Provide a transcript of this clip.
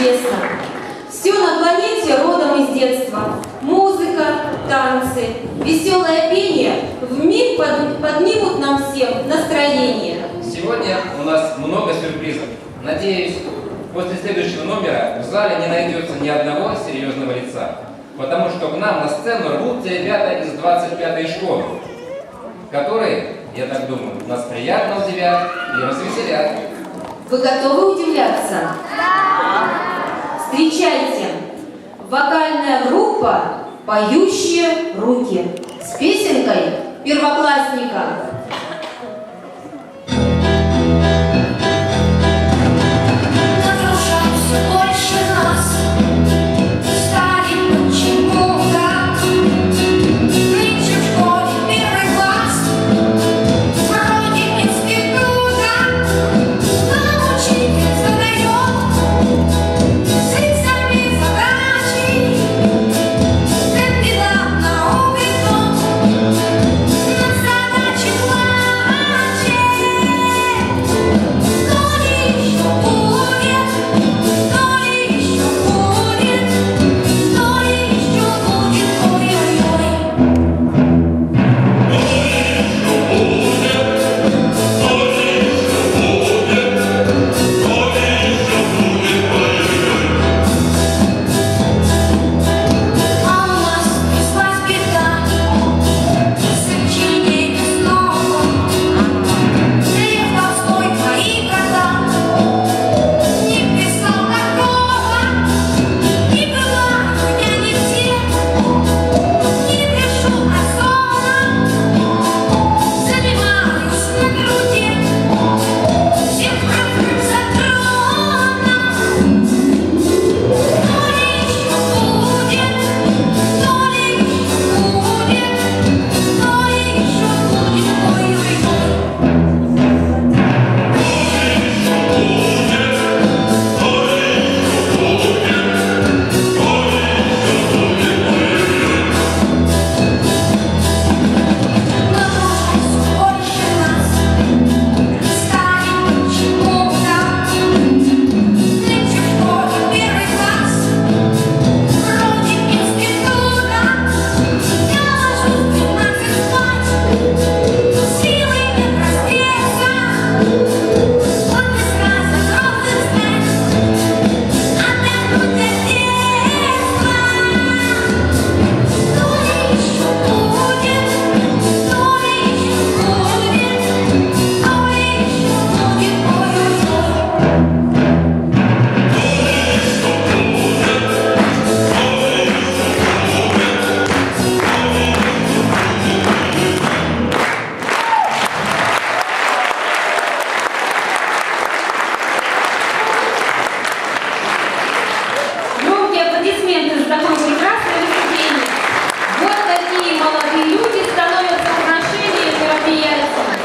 известно. Все на планете родом из детства. Музыка, танцы, веселое пение в миг под- поднимут нам всем настроение. Сегодня у нас много сюрпризов. Надеюсь, после следующего номера в зале не найдется ни одного серьезного лица. Потому что к нам на сцену рвутся ребята из 25-й школы, которые, я так думаю, нас приятно удивят и развеселят. Вы готовы удивляться? Встречайте! Вокальная группа «Поющие руки» с песенкой первоклассника